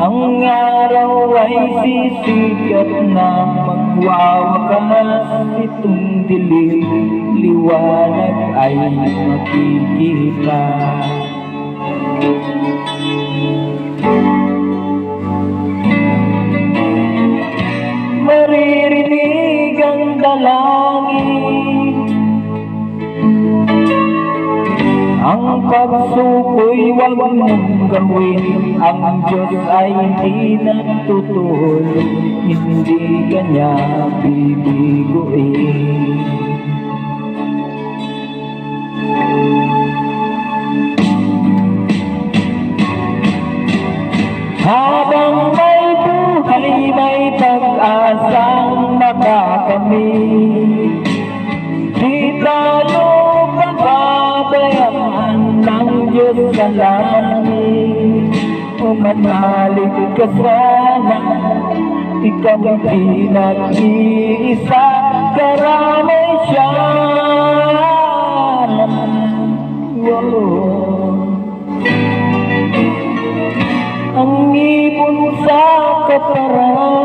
Ang araw ay sisikat na magwawakas Itong dilim, liwanag ay makikita. Maririnig ang dalangin. Ang pagsuko'y wag mong gawin. Ang Diyos ay hindi nagtutulog Hindi kanya bibiguin. Habang may buhay, may pag-asang makakamit sa langit Umanalig ka sana Ikaw ang pinag-iisa Karamay siya Whoa. Ang ibon sa kaparang